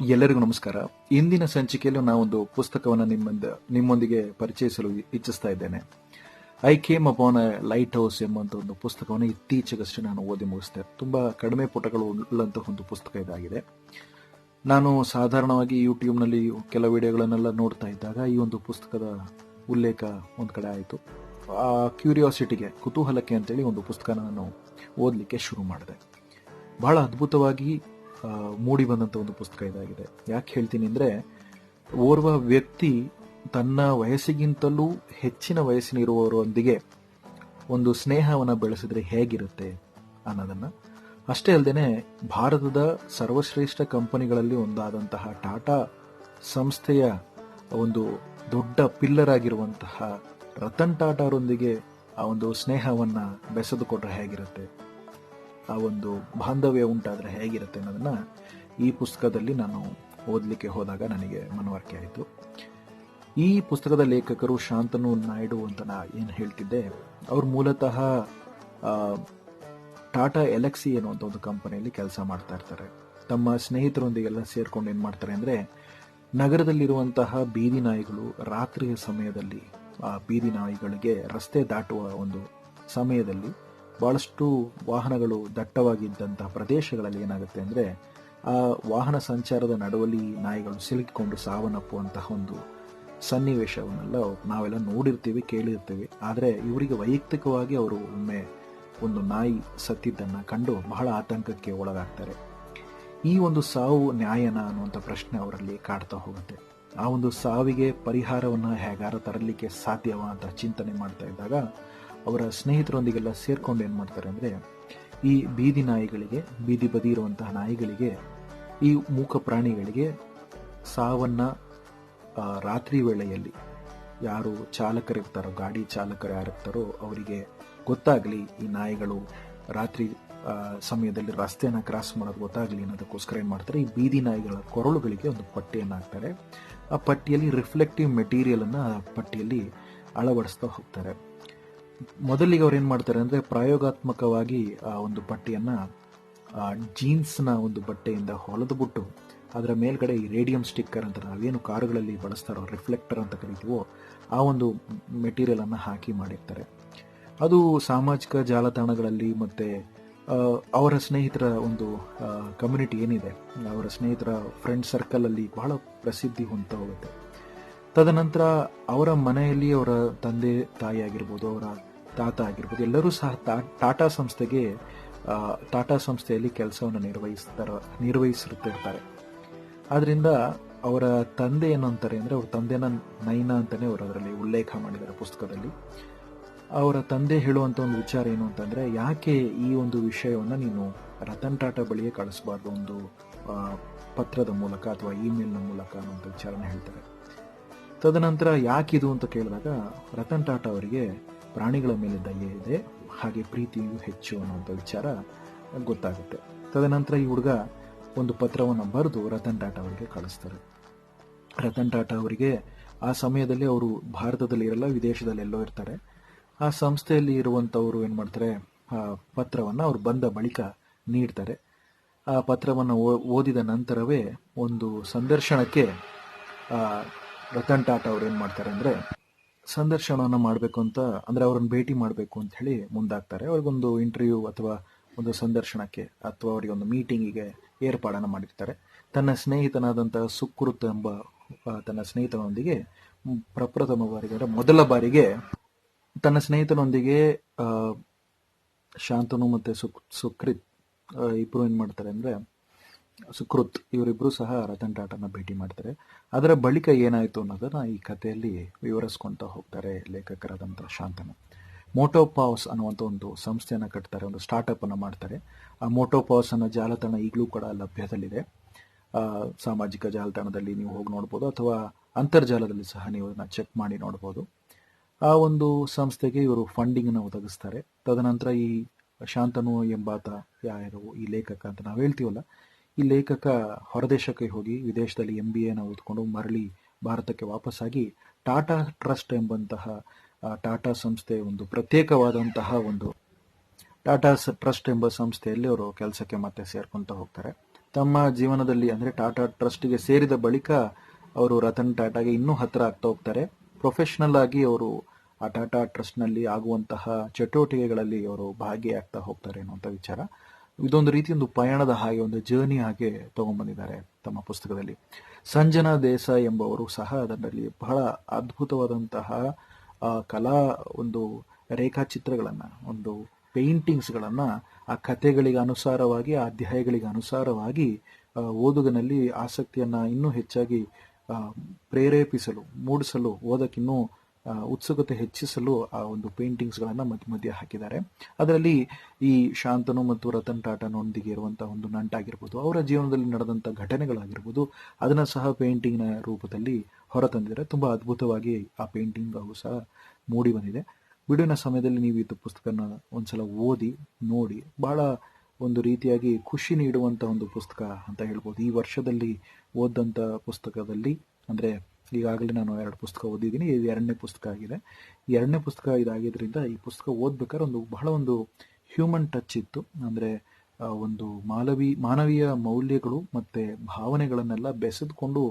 ಎಲ್ಲರಿಗೂ ನಮಸ್ಕಾರ. ಇಂದಿನ ಸಂಚಿಕೆಯಲ್ಲೂ ನಾವೊಂದು ಪುಸ್ತಕವನ್ನು ನಿಮ್ಮಿಂದ ನಿಮ್ಮೊಂದಿಗೆ ಪರಿಚಯಿಸಲು ಇಚ್ಛಿಸ್ತಾ ಇದ್ದೇನೆ. I came upon a light house ಎಂಬಂತ ಒಂದು ಪುಸ್ತಕವನ್ನು ಇತ್ತೀಚೆಗಷ್ಟೇ ನಾನು ಓದಿ ಮುಗಿಸಿದೆ. ತುಂಬಾ ಕಡಿಮೆ ಪುಟಗಳು ಉಳ್ಳಂತಹ ಒಂದು ಪುಸ್ತಕ ಇದಾಗಿದೆ. ನಾನು ಸಾಧಾರಣವಾಗಿ ಯೂಟ್ಯೂಬ್ನಲ್ಲಿ ಕೆಲವು ವಿಡಿಯೋಗಳನ್ನೆಲ್ಲ ನೋಡ್ತಾ ಇದ್ದಾಗ ಈ ಒಂದು ಪುಸ್ತಕದ ಉಲ್ಲೇಖ ಒಂದು ಕಡೆ ಆಯಿತು. ಆ ಕ್ಯೂರಿಯಾಸಿಟಿಗೆ ಕುತೂಹಲಕ್ಕೆ ಅಂತೇಳಿ ಒಂದು ಪುಸ್ತಕ ನಾನು ಓದಲಿಕ್ಕೆ ಶುರು ಮಾಡಿದೆ. ಬಹಳ ಅದ್ಭುತವಾಗಿ ಮೂಡಿ ಬಂದಂತ ಒಂದು ಪುಸ್ತಕ ಇದಾಗಿದೆ. ಯಾಕೆ ಹೇಳ್ತೀನಿ ಅಂದ್ರೆ, ಓರ್ವ ವ್ಯಕ್ತಿ ತನ್ನ ವಯಸ್ಸಿಗಿಂತಲೂ ಹೆಚ್ಚಿನ ವಯಸ್ಸಿನಿರುವವರೊಂದಿಗೆ ಒಂದು ಸ್ನೇಹವನ್ನು ಬೆಳೆಸಿದ್ರೆ ಹೇಗಿರುತ್ತೆ ಅನ್ನೋದನ್ನ. ಅಷ್ಟೇ ಅಲ್ಲದೆ ಭಾರತದ ಸರ್ವಶ್ರೇಷ್ಠ ಕಂಪನಿಗಳಲ್ಲಿ ಒಂದಾದಂತಹ ಟಾಟಾ ಸಂಸ್ಥೆಯ ಒಂದು ದೊಡ್ಡ ಪಿಲ್ಲರ್ ಆಗಿರುವಂತಹ ರತನ್ ಟಾಟಾರೊಂದಿಗೆ ಆ ಒಂದು ಸ್ನೇಹವನ್ನು ಬೆಸೆದುಕೊಂಡ್ರೆ ಹೇಗಿರುತ್ತೆ? ಆ ಒಂದು ಬಾಂಧವ್ಯ ಉಂಟಾದರೆ ಹೇಗಿರುತ್ತೆ ಅನ್ನೋದನ್ನು ಈ ಪುಸ್ತಕದಲ್ಲಿ ನಾನು ಓದಲಿಕ್ಕೆ ಹೋದಾಗ ನನಗೆ ಮನವರಿಕೆ ಆಯಿತು. ಈ ಪುಸ್ತಕದ ಲೇಖಕರು ಶಾಂತನು ನಾಯ್ಡು ಅಂತ ನಾ ಏನು ಹೇಳ್ತಿದ್ದೆ, ಅವ್ರು ಮೂಲತಃ ಟಾಟಾ ಎಲೆಕ್ಸಿ ಅನ್ನುವಂಥ ಒಂದು ಕಂಪನಿಯಲ್ಲಿ ಕೆಲಸ ಮಾಡ್ತಾ ಇರ್ತಾರೆ. ತಮ್ಮ ಸ್ನೇಹಿತರೊಂದಿಗೆಲ್ಲ ಸೇರ್ಕೊಂಡು ಏನು ಮಾಡ್ತಾರೆ ಅಂದರೆ, ನಗರದಲ್ಲಿರುವಂತಹ ಬೀದಿ ನಾಯಿಗಳು ರಾತ್ರಿಯ ಸಮಯದಲ್ಲಿ ಆ ಬೀದಿ ನಾಯಿಗಳಿಗೆ ರಸ್ತೆ ದಾಟುವ ಒಂದು ಸಮಯದಲ್ಲಿ ಬಹಳಷ್ಟು ವಾಹನಗಳು ದಟ್ಟವಾಗಿದ್ದಂತಹ ಪ್ರದೇಶಗಳಲ್ಲಿ ಏನಾಗುತ್ತೆ ಅಂದರೆ, ಆ ವಾಹನ ಸಂಚಾರದ ನಡುವಲ್ಲಿ ನಾಯಿಗಳು ಸಿಲುಕಿಕೊಂಡು ಸಾವನ್ನಪ್ಪುವಂತಹ ಒಂದು ಸನ್ನಿವೇಶವನ್ನೆಲ್ಲ ನಾವೆಲ್ಲ ನೋಡಿರ್ತೀವಿ, ಕೇಳಿರ್ತೀವಿ. ಆದರೆ ಇವರಿಗೆ ವೈಯಕ್ತಿಕವಾಗಿ ಅವರು ಒಮ್ಮೆ ಒಂದು ನಾಯಿ ಸತ್ತಿದ್ದನ್ನು ಕಂಡು ಬಹಳ ಆತಂಕಕ್ಕೆ ಒಳಗಾಗ್ತಾರೆ. ಈ ಒಂದು ಸಾವು ನ್ಯಾಯನ ಅನ್ನುವಂಥ ಪ್ರಶ್ನೆ ಅವರಲ್ಲಿ ಕಾಡ್ತಾ ಹೋಗುತ್ತೆ. ಆ ಒಂದು ಸಾವಿಗೆ ಪರಿಹಾರವನ್ನು ಹೇಗಾರ ತರಲಿಕ್ಕೆ ಸಾಧ್ಯವ ಅಂತ ಚಿಂತನೆ ಮಾಡ್ತಾ ಇದ್ದಾಗ ಅವರ ಸ್ನೇಹಿತರೊಂದಿಗೆಲ್ಲ ಸೇರ್ಕೊಂಡು ಏನು ಮಾಡ್ತಾರೆ ಅಂದರೆ, ಈ ಬೀದಿ ನಾಯಿಗಳಿಗೆ, ಬೀದಿ ಬದಿ ಇರುವಂತಹ ನಾಯಿಗಳಿಗೆ, ಈ ಮೂಕ ಪ್ರಾಣಿಗಳಿಗೆ ಸಾವನ್ನ ರಾತ್ರಿ ವೇಳೆಯಲ್ಲಿ ಯಾರು ಚಾಲಕರಿರ್ತಾರೋ, ಗಾಡಿ ಚಾಲಕರು ಯಾರಿರ್ತಾರೋ ಅವರಿಗೆ ಗೊತ್ತಾಗಲಿ ಈ ನಾಯಿಗಳು ರಾತ್ರಿ ಸಮಯದಲ್ಲಿ ರಸ್ತೆಯನ್ನು ಕ್ರಾಸ್ ಮಾಡೋದು ಗೊತ್ತಾಗಲಿ ಅನ್ನೋದಕ್ಕೋಸ್ಕರ ಏನು ಮಾಡ್ತಾರೆ, ಈ ಬೀದಿ ನಾಯಿಗಳ ಕೊರಳುಗಳಿಗೆ ಒಂದು ಪಟ್ಟಿಯನ್ನು ಹಾಕ್ತಾರೆ. ಆ ಪಟ್ಟಿಯಲ್ಲಿ ರಿಫ್ಲೆಕ್ಟಿವ್ ಮೆಟೀರಿಯಲನ್ನು ಆ ಪಟ್ಟಿಯಲ್ಲಿ ಅಳವಡಿಸ್ತಾ ಹೋಗ್ತಾರೆ. ಮೊದಲಿಗೆ ಅವ್ರು ಏನು ಮಾಡ್ತಾರೆ ಅಂದರೆ ಪ್ರಾಯೋಗಾತ್ಮಕವಾಗಿ ಆ ಒಂದು ಬಟ್ಟೆಯನ್ನು ಜೀನ್ಸ್ನ ಒಂದು ಬಟ್ಟೆಯಿಂದ ಹೊಲದು ಬಿಟ್ಟು ಅದರ ಮೇಲ್ಗಡೆ ಈ ರೇಡಿಯಂ ಸ್ಟಿಕ್ಕರ್ ಅಂತ ನಾವೇನು ಕಾರುಗಳಲ್ಲಿ ಬಳಸ್ತಾರೋ ರಿಫ್ಲೆಕ್ಟರ್ ಅಂತ ಕರಿತೀವೋ ಆ ಒಂದು ಮೆಟೀರಿಯಲನ್ನು ಹಾಕಿ ಮಾಡಿರ್ತಾರೆ. ಅದು ಸಾಮಾಜಿಕ ಜಾಲತಾಣಗಳಲ್ಲಿ ಮತ್ತು ಅವರ ಸ್ನೇಹಿತರ ಒಂದು ಕಮ್ಯುನಿಟಿ ಏನಿದೆ, ಅವರ ಸ್ನೇಹಿತರ ಫ್ರೆಂಡ್ ಸರ್ಕಲಲ್ಲಿ ಬಹಳ ಪ್ರಸಿದ್ಧಿ ಹೊಂದ್ತಾ ಹೋಗುತ್ತೆ. ತದನಂತರ ಅವರ ಮನೆಯಲ್ಲಿ ಅವರ ತಂದೆ ತಾಯಿ ಆಗಿರ್ಬೋದು, ಅವರ ತಾತ ಆಗಿರ್ಬೋದು, ಎಲ್ಲರೂ ಸಹ ಟಾಟಾ ಸಂಸ್ಥೆಗೆ ಟಾಟಾ ಸಂಸ್ಥೆಯಲ್ಲಿ ಕೆಲಸವನ್ನು ನಿರ್ವಹಿಸ್ತಾರ, ನಿರ್ವಹಿಸಿರುತ್ತಿರ್ತಾರೆ. ಆದ್ರಿಂದ ಅವರ ತಂದೆ ಏನು ಅಂತಾರೆ ಅಂದರೆ, ಅವ್ರ ತಂದೆನ ನೈನಾ ಅಂತಲೇ ಅವರು ಅದರಲ್ಲಿ ಉಲ್ಲೇಖ ಮಾಡಿದ್ದಾರೆ ಪುಸ್ತಕದಲ್ಲಿ. ಅವರ ತಂದೆ ಹೇಳುವಂಥ ಒಂದು ವಿಚಾರ ಏನು ಅಂತಂದರೆ, ಯಾಕೆ ಈ ಒಂದು ವಿಷಯವನ್ನು ನೀನು ರತನ್ ಟಾಟಾ ಬಳಿಯೇ ಕಳಿಸಬಾರ್ದು ಒಂದು ಪತ್ರದ ಮೂಲಕ ಅಥವಾ ಇಮೇಲ್ನ ಮೂಲಕ ಅನ್ನುವಂಥ ವಿಚಾರನ ಹೇಳ್ತಾರೆ. ತದನಂತರ ಯಾಕಿದು ಅಂತ ಕೇಳಿದಾಗ ರತನ್ ಟಾಟಾ ಅವರಿಗೆ ಪ್ರಾಣಿಗಳ ಮೇಲೆ ದಯೆ ಇದೆ, ಹಾಗೆ ಪ್ರೀತಿಯು ಹೆಚ್ಚು ಅನ್ನುವಂಥ ವಿಚಾರ ಗೊತ್ತಾಗುತ್ತೆ. ತದನಂತರ ಈ ಹುಡುಗ ಒಂದು ಪತ್ರವನ್ನು ಬರೆದು ರತನ್ ಟಾಟಾ ಅವರಿಗೆ ಕಳಿಸ್ತಾರೆ. ರತನ್ ಟಾಟಾ ಅವರಿಗೆ ಆ ಸಮಯದಲ್ಲಿ ಅವರು ಭಾರತದಲ್ಲಿ ಇರಲ್ಲ, ವಿದೇಶದಲ್ಲಿ ಎಲ್ಲೋ ಇರ್ತಾರೆ. ಆ ಸಂಸ್ಥೆಯಲ್ಲಿ ಇರುವಂಥವರು ಏನು ಮಾಡ್ತಾರೆ, ಆ ಪತ್ರವನ್ನು ಅವ್ರು ಬಂದ ಬಳಿಕ ನೀಡ್ತಾರೆ. ಆ ಪತ್ರವನ್ನು ಓದಿದ ನಂತರವೇ ಒಂದು ಸಂದರ್ಶನಕ್ಕೆ ರತನ್ ಟಾಟಾ ಅವ್ರು ಏನ್ ಮಾಡ್ತಾರೆ ಅಂದ್ರೆ ಸಂದರ್ಶನವನ್ನು ಮಾಡಬೇಕು ಅಂತ ಅಂದ್ರೆ ಅವ್ರನ್ನ ಭೇಟಿ ಮಾಡಬೇಕು ಅಂತ ಹೇಳಿ ಮುಂದಾಗ್ತಾರೆ. ಅವ್ರಿಗೊಂದು ಇಂಟರ್ವ್ಯೂ ಅಥವಾ ಒಂದು ಸಂದರ್ಶನಕ್ಕೆ ಅಥವಾ ಅವರಿಗೆ ಒಂದು ಮೀಟಿಂಗಿಗೆ ಏರ್ಪಾಡನ್ನು ಮಾಡಿರ್ತಾರೆ. ತನ್ನ ಸ್ನೇಹಿತನಾದಂತಹ ಸುಕೃತ್ ಎಂಬ ತನ್ನ ಸ್ನೇಹಿತನೊಂದಿಗೆ ಪ್ರಪ್ರಥಮ ಬಾರಿಗೆ ಅಂದ್ರೆ ಮೊದಲ ಬಾರಿಗೆ ತನ್ನ ಸ್ನೇಹಿತನೊಂದಿಗೆ ಶಾಂತನು ಮತ್ತೆ ಸುಕ್ ಸುಕೃತ್ ಆ, ಇಬ್ರು ಏನ್ ಮಾಡ್ತಾರೆ ಅಂದ್ರೆ ಸುಕೃತ್ ಇವರಿಬ್ಬರು ಸಹ ರತನ್ ಟಾಟಾನ ಭೇಟಿ ಮಾಡ್ತಾರೆ. ಅದರ ಬಳಿಕ ಏನಾಯ್ತು ಅನ್ನೋದನ್ನ ಈ ಕಥೆಯಲ್ಲಿ ವಿವರಿಸ್ಕೊಳ್ತಾ ಹೋಗ್ತಾರೆ ಲೇಖಕರಾದಂಥ ಶಾಂತನು. ಮೋಟೋಪಾವ್ಸ್ ಅನ್ನುವಂಥ ಒಂದು ಸಂಸ್ಥೆಯನ್ನು ಕಟ್ತಾರೆ, ಒಂದು ಸ್ಟಾರ್ಟಪ್ ಅನ್ನು ಮಾಡ್ತಾರೆ. ಆ ಮೋಟೋಪಾವ್ಸ್ ಅನ್ನೋ ಜಾಲತಾಣ ಈಗಲೂ ಕೂಡ ಲಭ್ಯದಲ್ಲಿದೆ. ಸಾಮಾಜಿಕ ಜಾಲತಾಣದಲ್ಲಿ ನೀವು ಹೋಗಿ ನೋಡ್ಬೋದು ಅಥವಾ ಅಂತರ್ಜಾಲದಲ್ಲಿ ಸಹ ನೀವು ಅದನ್ನ ಚೆಕ್ ಮಾಡಿ ನೋಡ್ಬೋದು. ಆ ಒಂದು ಸಂಸ್ಥೆಗೆ ಇವರು ಫಂಡಿಂಗ್ ಅನ್ನು ಒದಗಿಸ್ತಾರೆ. ತದನಂತರ ಈ ಶಾಂತನು ಎಂಬಾತ ಯಾರು, ಈ ಲೇಖಕ ಅಂತ ನಾವು ಹೇಳ್ತೀವಲ್ಲ ಈ ಲೇಖಕ ಹೊರದೇಶಕ್ಕೆ ಹೋಗಿ ವಿದೇಶದಲ್ಲಿ ಎಂ ಬಿ ಎನ ಓದ್ಕೊಂಡು ಮರಳಿ ಭಾರತಕ್ಕೆ ವಾಪಸ್ಸಾಗಿ ಟಾಟಾ ಟ್ರಸ್ಟ್ ಎಂಬಂತಹ ಟಾಟಾ ಸಂಸ್ಥೆ ಒಂದು ಪ್ರತ್ಯೇಕವಾದಂತಹ ಒಂದು ಟಾಟಾ ಟ್ರಸ್ಟ್ ಎಂಬ ಸಂಸ್ಥೆಯಲ್ಲಿ ಅವರು ಕೆಲಸಕ್ಕೆ ಮತ್ತೆ ಸೇರ್ಕೊಂತ ಹೋಗ್ತಾರೆ. ತಮ್ಮ ಜೀವನದಲ್ಲಿ ಅಂದ್ರೆ ಟಾಟಾ ಟ್ರಸ್ಟ್ಗೆ ಸೇರಿದ ಬಳಿಕ ಅವರು ರತನ್ ಟಾಟಾಗೆ ಇನ್ನೂ ಹತ್ತಿರ ಆಗ್ತಾ ಹೋಗ್ತಾರೆ. ಪ್ರೊಫೆಷನಲ್ ಆಗಿ ಅವರು ಆ ಟಾಟಾ ಟ್ರಸ್ಟ್ನಲ್ಲಿ ಆಗುವಂತಹ ಚಟುವಟಿಕೆಗಳಲ್ಲಿ ಅವರು ಭಾಗಿಯಾಗ್ತಾ ಹೋಗ್ತಾರೆ ಅನ್ನುವಂಥ ವಿಚಾರ. ಇದೊಂದು ರೀತಿ ಒಂದು ಪಯಣದ ಹಾಗೆ, ಒಂದು ಜರ್ನಿ ಹಾಗೆ ತಗೊಂಡ್ಬಂದಿದ್ದಾರೆ ತಮ್ಮ ಪುಸ್ತಕದಲ್ಲಿ. ಸಂಜನಾ ದೇಸಾಯಿ ಎಂಬವರು ಸಹ ಅದರಲ್ಲಿ ಬಹಳ ಅದ್ಭುತವಾದಂತಹ ಕಲಾ ಒಂದು ರೇಖಾಚಿತ್ರಗಳನ್ನು, ಒಂದು ಪೇಂಟಿಂಗ್ಸ್ಗಳನ್ನು ಆ ಕಥೆಗಳಿಗೆ ಅನುಸಾರವಾಗಿ, ಆ ಅಧ್ಯಾಯಗಳಿಗೆ ಅನುಸಾರವಾಗಿ ಓದುಗನಲ್ಲಿ ಆಸಕ್ತಿಯನ್ನ ಇನ್ನೂ ಹೆಚ್ಚಾಗಿ ಪ್ರೇರೇಪಿಸಲು, ಮೂಡಿಸಲು, ಓದಕ್ಕಿನ್ನೂ ಉತ್ಸುಕತೆ ಹೆಚ್ಚಿಸಲು ಆ ಒಂದು ಪೇಂಟಿಂಗ್ಸ್ಗಳನ್ನು ಮಧ್ಯ ಮಧ್ಯೆ ಹಾಕಿದ್ದಾರೆ. ಅದರಲ್ಲಿ ಈ ಶಾಂತನು ಮತ್ತು ರತನ್ ಟಾಟಾನೊಂದಿಗೆ ಇರುವಂತಹ ಒಂದು ನಂಟಾಗಿರ್ಬೋದು, ಅವರ ಜೀವನದಲ್ಲಿ ನಡೆದಂಥ ಘಟನೆಗಳಾಗಿರ್ಬೋದು, ಅದನ್ನ ಸಹ ಪೇಂಟಿಂಗ್ನ ರೂಪದಲ್ಲಿ ಹೊರತಂದಿದ್ದಾರೆ. ತುಂಬಾ ಅದ್ಭುತವಾಗಿ ಆ ಪೇಂಟಿಂಗ್ ಅವು ಸಹ ಮೂಡಿ ಬಂದಿದೆ. ಬಿಡುವಿನ ಸಮಯದಲ್ಲಿ ನೀವು ಇದು ಪುಸ್ತಕನ ಒಂದ್ಸಲ ಓದಿ, ನೋಡಿ, ಬಹಳ ಒಂದು ರೀತಿಯಾಗಿ ಖುಷಿ ನೀಡುವಂತ ಒಂದು ಪುಸ್ತಕ ಅಂತ ಹೇಳ್ಬೋದು. ಈ ವರ್ಷದಲ್ಲಿ ಓದಂತ ಪುಸ್ತಕದಲ್ಲಿ ಅಂದ್ರೆ ಈಗಾಗಲೇ ನಾನು ಎರಡು ಪುಸ್ತಕ ಓದಿದ್ದೀನಿ, ಇದು ಎರಡನೇ ಪುಸ್ತಕ ಆಗಿದೆ. ಎರಡನೇ ಪುಸ್ತಕ ಇದಾಗಿದ್ದರಿಂದ ಈ ಪುಸ್ತಕ ಓದ್ಬೇಕಾದ್ರೆ ಒಂದು ಬಹಳ ಒಂದು ಹ್ಯೂಮನ್ ಟಚ್ ಇತ್ತು. ಅಂದರೆ ಒಂದು ಮಾನವಿ, ಮಾನವೀಯ ಮೌಲ್ಯಗಳು ಮತ್ತು ಭಾವನೆಗಳನ್ನೆಲ್ಲ ಬೆಸೆದುಕೊಂಡು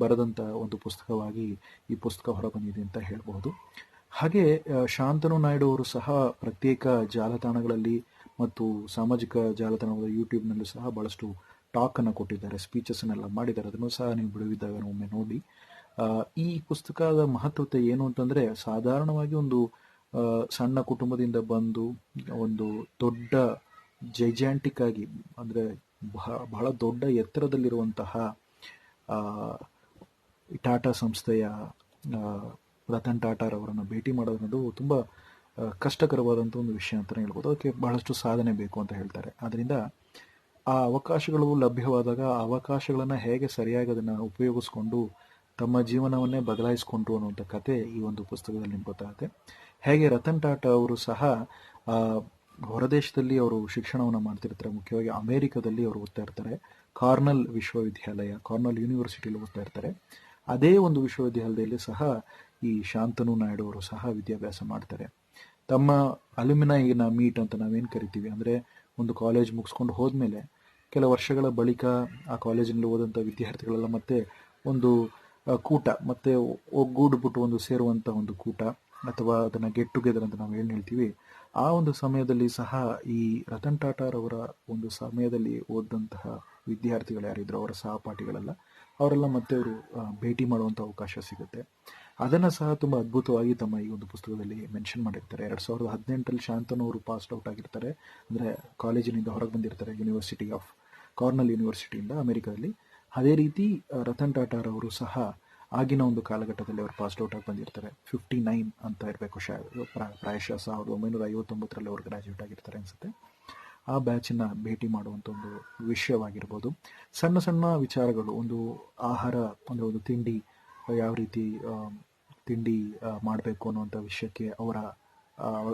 ಬರೆದಂಥ ಒಂದು ಪುಸ್ತಕವಾಗಿ ಈ ಪುಸ್ತಕ ಹೊರಬಂದಿದೆ ಅಂತ ಹೇಳಬಹುದು. ಹಾಗೆ ಶಾಂತನು ನಾಯ್ಡು ಅವರು ಸಹ ಪ್ರತ್ಯೇಕ ಜಾಲತಾಣಗಳಲ್ಲಿ ಮತ್ತು ಸಾಮಾಜಿಕ ಜಾಲತಾಣಗಳ ಯೂಟ್ಯೂಬ್ನಲ್ಲೂ ಸಹ ಬಹಳಷ್ಟು ಟಾಕ್ ಅನ್ನು ಕೊಟ್ಟಿದ್ದಾರೆ ಸ್ಪೀಚಸ್ನೆಲ್ಲ ಮಾಡಿದ್ದಾರೆ. ಅದನ್ನು ಸಹ ನೀವು ಬಿಡುವಿದ್ದಾಗ ಒಮ್ಮೆ ನೋಡಿ. ಈ ಪುಸ್ತಕದ ಮಹತ್ವತೆ ಏನು ಅಂತಂದರೆ, ಸಾಧಾರಣವಾಗಿ ಒಂದು ಸಣ್ಣ ಕುಟುಂಬದಿಂದ ಬಂದು ಒಂದು ದೊಡ್ಡ ಜೈಜಾಂಟಿಕ್ ಆಗಿ, ಅಂದರೆ ಬಹಳ ದೊಡ್ಡ ಎತ್ತರದಲ್ಲಿರುವಂತಹ ಟಾಟಾ ಸಂಸ್ಥೆಯ ರತನ್ ಟಾಟಾರವರನ್ನು ಭೇಟಿ ಮಾಡೋದು ತುಂಬ ಕಷ್ಟಕರವಾದಂಥ ಒಂದು ವಿಷಯ ಅಂತಲೇ ಹೇಳ್ಬೋದು. ಅದಕ್ಕೆ ಬಹಳಷ್ಟು ಸಾಧನೆ ಬೇಕು ಅಂತ ಹೇಳ್ತಾರೆ. ಆದ್ರಿಂದ ಆ ಅವಕಾಶಗಳು ಲಭ್ಯವಾದಾಗ ಆ ಅವಕಾಶಗಳನ್ನು ಹೇಗೆ ಸರಿಯಾಗಿ ಅದನ್ನು ಉಪಯೋಗಿಸ್ಕೊಂಡು ತಮ್ಮ ಜೀವನವನ್ನೇ ಬದಲಾಯಿಸಿಕೊಂಡ್ರು ಅನ್ನುವಂಥ ಕತೆ ಈ ಒಂದು ಪುಸ್ತಕದಲ್ಲಿ ನಿಮ್ಗೆ ಗೊತ್ತಾಗುತ್ತೆ. ಹೇಗೆ ರತನ್ ಟಾಟಾ ಅವರು ಸಹ ಹೊರದೇಶದಲ್ಲಿ ಅವರು ಶಿಕ್ಷಣವನ್ನು ಮಾಡ್ತಿರ್ತಾರೆ, ಮುಖ್ಯವಾಗಿ ಅಮೆರಿಕದಲ್ಲಿ ಅವರು ಓದ್ತಾ ಇರ್ತಾರೆ, ಕಾರ್ನಲ್ ವಿಶ್ವವಿದ್ಯಾಲಯ, ಕಾರ್ನಲ್ ಯೂನಿವರ್ಸಿಟಿಯಲ್ಲಿ ಓದ್ತಾ ಇರ್ತಾರೆ. ಅದೇ ಒಂದು ವಿಶ್ವವಿದ್ಯಾಲಯದಲ್ಲಿ ಸಹ ಈ ಶಾಂತನು ನಾಯ್ಡು ಅವರು ಸಹ ವಿದ್ಯಾಭ್ಯಾಸ ಮಾಡ್ತಾರೆ. ತಮ್ಮ ಅಲ್ಯುಮಿನೈನ ಮೀಟ್ ಅಂತ ನಾವೇನು ಕರಿತೀವಿ ಅಂದರೆ, ಒಂದು ಕಾಲೇಜ್ ಮುಗಿಸ್ಕೊಂಡು ಹೋದ್ಮೇಲೆ ಕೆಲ ವರ್ಷಗಳ ಬಳಿಕ ಆ ಕಾಲೇಜಿನಲ್ಲಿ ಓದಂತ ವಿದ್ಯಾರ್ಥಿಗಳೆಲ್ಲ ಮತ್ತೆ ಒಂದು ಕೂಟ, ಮತ್ತೆ ಒಗ್ಗೂಡ್ಬಿಟ್ಟು ಒಂದು ಸೇರುವಂಥ ಒಂದು ಕೂಟ ಅಥವಾ ಅದನ್ನು ಗೆಟ್ ಟುಗೆದರ್ ಅಂತ ನಾವು ಏನು ಹೇಳ್ತೀವಿ, ಆ ಒಂದು ಸಮಯದಲ್ಲಿ ಸಹ ಈ ರತನ್ ಟಾಟಾರವರ ಒಂದು ಸಮಯದಲ್ಲಿ ಓದಂತಹ ವಿದ್ಯಾರ್ಥಿಗಳು ಯಾರಿದ್ರು, ಅವರ ಸಹಪಾಠಿಗಳೆಲ್ಲ, ಅವರೆಲ್ಲ ಮತ್ತೆ ಅವರು ಭೇಟಿ ಮಾಡುವಂಥ ಅವಕಾಶ ಸಿಗುತ್ತೆ. ಅದನ್ನು ಸಹ ತುಂಬ ಅದ್ಭುತವಾಗಿ ತಮ್ಮ ಈ ಒಂದು ಪುಸ್ತಕದಲ್ಲಿ ಮೆನ್ಷನ್ ಮಾಡಿರ್ತಾರೆ. ಎರಡು ಸಾವಿರದ ಹದಿನೆಂಟರಲ್ಲಿ ಶಾಂತನವರು ಪಾಸ್ಡ್ ಔಟ್ ಆಗಿರ್ತಾರೆ. ಅಂದರೆ ಕಾಲೇಜಿನಿಂದ ಹೊರಗೆ ಬಂದಿರ್ತಾರೆ ಯೂನಿವರ್ಸಿಟಿ ಆಫ್ ಕಾರ್ನಲ್ ಯೂನಿವರ್ಸಿಟಿಯಿಂದ ಅಮೆರಿಕದಲ್ಲಿ. ಅದೇ ರೀತಿ ರತನ್ ಟಾಟಾರ್ ಅವರು ಸಹ ಆಗಿನ ಒಂದು ಕಾಲಘಟ್ಟದಲ್ಲಿ ಅವರು ಪಾಸ್ಡ್ ಔಟ್ ಆಗಿ ಬಂದಿರ್ತಾರೆ. ಫಿಫ್ಟಿ ನೈನ್ ಅಂತ ಇರಬೇಕು ಪ್ರಾಯಶಃ ಸಾವಿರದ ಒಂಬೈನೂರ ಐವತ್ತೊಂಬತ್ತರಲ್ಲಿ ಅವರು ಗ್ರಾಜ್ಯುಯೇಟ್ ಆಗಿರ್ತಾರೆ ಅನಿಸುತ್ತೆ. ಆ ಬ್ಯಾಚನ್ನು ಭೇಟಿ ಮಾಡುವಂಥ ಒಂದು ವಿಷಯವಾಗಿರ್ಬೋದು. ಸಣ್ಣ ಸಣ್ಣ ವಿಚಾರಗಳು, ಒಂದು ಆಹಾರ, ಅಂದರೆ ಒಂದು ತಿಂಡಿ, ಯಾವ ರೀತಿ ತಿಂಡಿ ಮಾಡಬೇಕು ಅನ್ನುವಂಥ ವಿಷಯಕ್ಕೆ ಅವರ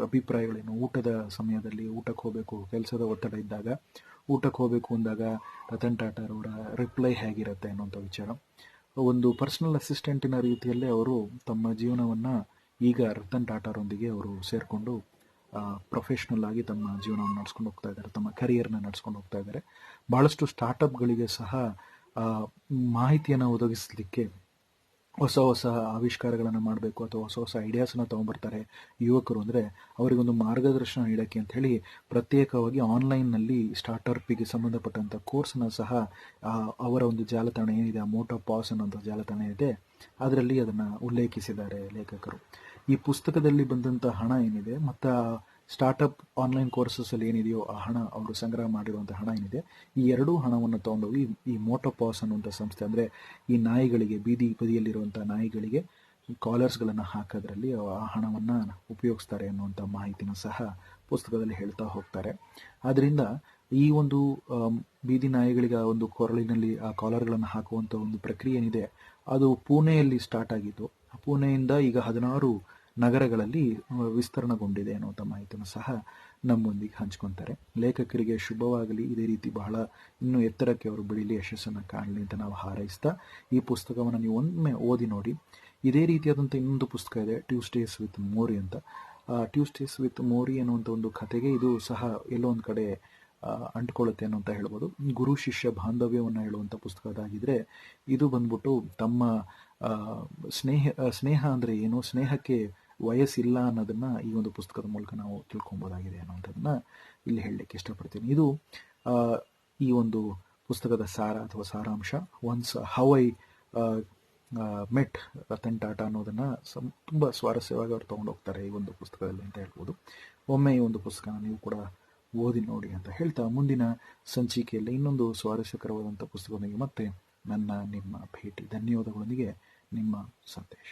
ಅಭಿಪ್ರಾಯಗಳೇನು? ಊಟದ ಸಮಯದಲ್ಲಿ ಊಟಕ್ಕೆ ಹೋಗಬೇಕು, ಕೆಲಸದ ಒತ್ತಡ ಇದ್ದಾಗ ಊಟಕ್ಕೆ ಹೋಗಬೇಕು ಅಂದಾಗ ರತನ್ ಟಾಟಾ ಅವರ ರಿಪ್ಲೈ ಹೇಗಿರುತ್ತೆ ಅನ್ನೋಂಥ ವಿಚಾರ. ಒಂದು ಪರ್ಸನಲ್ ಅಸಿಸ್ಟೆಂಟಿನ ರೀತಿಯಲ್ಲೇ ಅವರು ತಮ್ಮ ಜೀವನವನ್ನು ಈಗ ರತನ್ ಟಾಟಾರೊಂದಿಗೆ ಅವರು ಸೇರಿಕೊಂಡು ಪ್ರೊಫೆಷ್ನಲ್ ಆಗಿ ತಮ್ಮ ಜೀವನವನ್ನು ನಡ್ಸ್ಕೊಂಡು ಹೋಗ್ತಾ ಇದ್ದಾರೆ, ತಮ್ಮ ಕರಿಯರ್ನ ನಡ್ಸ್ಕೊಂಡು ಹೋಗ್ತಾ ಇದ್ದಾರೆ. ಬಹಳಷ್ಟು ಸ್ಟಾರ್ಟಪ್ಗಳಿಗೆ ಸಹ ಮಾಹಿತಿಯನ್ನು ಒದಗಿಸಲಿಕ್ಕೆ ಹೊಸ ಹೊಸ ಆವಿಷ್ಕಾರಗಳನ್ನು ಮಾಡಬೇಕು ಅಥವಾ ಹೊಸ ಹೊಸ ಐಡಿಯಾಸನ್ನು ತೊಗೊಂಡ್ಬರ್ತಾರೆ ಯುವಕರು ಅಂದರೆ ಅವರಿಗೊಂದು ಮಾರ್ಗದರ್ಶನ ನೀಡೋಕ್ಕೆ ಅಂತ ಹೇಳಿ ಪ್ರತ್ಯೇಕವಾಗಿ ಆನ್ಲೈನ್ನಲ್ಲಿ ಸ್ಟಾರ್ಟರ್ಪಿಗೆ ಸಂಬಂಧಪಟ್ಟಂಥ ಕೋರ್ಸ್ನ ಸಹ ಅವರ ಒಂದು ಜಾಲತಾಣ ಏನಿದೆ, ಆ ಮೋಟೋ ಪಾಸ್ ಅನ್ನೋಂಥ ಜಾಲತಾಣ ಇದೆ. ಅದರಲ್ಲಿ ಅದನ್ನು ಉಲ್ಲೇಖಿಸಿದ್ದಾರೆ ಲೇಖಕರು. ಈ ಪುಸ್ತಕದಲ್ಲಿ ಬಂದಂಥ ಹಣ ಏನಿದೆ, ಮತ್ತು ಸ್ಟಾರ್ಟಪ್ ಆನ್ಲೈನ್ ಕೋರ್ಸಸ್ ಅಲ್ಲಿ ಏನಿದೆಯೋ ಆ ಹಣ ಅವರು ಸಂಗ್ರಹ ಮಾಡಿರುವಂಥ ಹಣ ಏನಿದೆ, ಈ ಎರಡೂ ಹಣವನ್ನು ತಗೊಂಡೋಗಿ ಈ ಮೋಟೋಪಾಸ್ ಅನ್ನುವಂಥ ಸಂಸ್ಥೆ ಅಂದ್ರೆ ಈ ನಾಯಿಗಳಿಗೆ, ಬೀದಿ ಬದಿಯಲ್ಲಿರುವಂಥ ನಾಯಿಗಳಿಗೆ ಕಾಲರ್ಸ್ಗಳನ್ನು ಹಾಕೋದ್ರಲ್ಲಿ ಆ ಹಣವನ್ನ ಉಪಯೋಗಿಸ್ತಾರೆ ಅನ್ನುವಂಥ ಮಾಹಿತಿನ ಸಹ ಪುಸ್ತಕದಲ್ಲಿ ಹೇಳ್ತಾ ಹೋಗ್ತಾರೆ. ಆದ್ರಿಂದ ಈ ಒಂದು ಬೀದಿ ನಾಯಿಗಳಿಗೆ ಒಂದು ಕೊರಳಿನಲ್ಲಿ ಆ ಕಾಲರ್ಗಳನ್ನು ಹಾಕುವಂತ ಒಂದು ಪ್ರಕ್ರಿಯೆ ಏನಿದೆ, ಅದು ಪುಣೆಯಲ್ಲಿ ಸ್ಟಾರ್ಟ್ ಆಗಿತ್ತು ಪುಣೆಯಿಂದ ಈಗ ಹದಿನಾರು ನಗರಗಳಲ್ಲಿ ವಿಸ್ತರಣಗೊಂಡಿದೆ ಅನ್ನುವಂಥ ಮಾಹಿತಿಯನ್ನು ಸಹ ನಮ್ಮೊಂದಿಗೆ ಹಂಚ್ಕೊತಾರೆ. ಲೇಖಕರಿಗೆ ಶುಭವಾಗಲಿ. ಇದೇ ರೀತಿ ಬಹಳ ಇನ್ನೂ ಎತ್ತರಕ್ಕೆ ಅವರು ಬೆಳೀಲಿ ಯಶಸ್ಸನ್ನು ಕಾಣಲಿ ಅಂತ ನಾವು ಹಾರೈಸ್ತಾ ಈ ಪುಸ್ತಕವನ್ನು ನೀವು ಒಮ್ಮೆ ಓದಿ ನೋಡಿ. ಇದೇ ರೀತಿಯಾದಂಥ ಇನ್ನೊಂದು ಪುಸ್ತಕ ಇದೆ ಟ್ಯೂಸ್ಡೇಸ್ ವಿತ್ ಮೋರಿ ಅಂತ. ಟ್ಯೂಸ್ಡೇಸ್ ವಿತ್ ಮೋರಿ ಅನ್ನುವಂಥ ಒಂದು ಕಥೆಗೆ ಇದು ಸಹ ಎಲ್ಲೋ ಒಂದು ಕಡೆ ಅಂಟ್ಕೊಳ್ಳುತ್ತೆ ಅನ್ನೋ ಅಂತ ಹೇಳ್ಬೋದು. ಗುರು ಶಿಷ್ಯ ಬಾಂಧವ್ಯವನ್ನು ಹೇಳುವಂಥ ಪುಸ್ತಕದಾಗಿದ್ದರೆ ಇದು ಬಂದ್ಬಿಟ್ಟು ತಮ್ಮ ಸ್ನೇಹ ಸ್ನೇಹ ಅಂದರೆ ಏನು? ಸ್ನೇಹಕ್ಕೆ ವಯಸ್ಸಿಲ್ಲ ಅನ್ನೋದನ್ನ ಈ ಒಂದು ಪುಸ್ತಕದ ಮೂಲಕ ನಾವು ತಿಳ್ಕೊಬೋದಾಗಿದೆ ಅನ್ನೋಂಥದ್ದನ್ನ ಇಲ್ಲಿ ಹೇಳಲಿಕ್ಕೆ ಇಷ್ಟಪಡ್ತೀನಿ. ಇದು ಈ ಒಂದು ಪುಸ್ತಕದ ಸಾರ ಅಥವಾ ಸಾರಾಂಶ once how I met Ratan Tata ಅನ್ನೋದನ್ನ ಸಂ, ತುಂಬ ಸ್ವಾರಸ್ಯವಾಗಿ ಅವ್ರು ತೊಗೊಂಡು ಹೋಗ್ತಾರೆ ಈ ಒಂದು ಪುಸ್ತಕದಲ್ಲಿ ಅಂತ ಹೇಳ್ಬೋದು. ಒಮ್ಮೆ ಈ ಒಂದು ಪುಸ್ತಕ ನೀವು ಕೂಡ ಓದಿ ನೋಡಿ ಅಂತ ಹೇಳ್ತಾ ಮುಂದಿನ ಸಂಚಿಕೆಯಲ್ಲಿ ಇನ್ನೊಂದು ಸ್ವಾರಸ್ಯಕರವಾದಂಥ ಪುಸ್ತಕದೊಂದಿಗೆ ಮತ್ತೆ ನನ್ನ ನಿಮ್ಮ ಭೇಟಿ. ಧನ್ಯವಾದಗಳೊಂದಿಗೆ ನಿಮ್ಮ ಸಂದೇಶ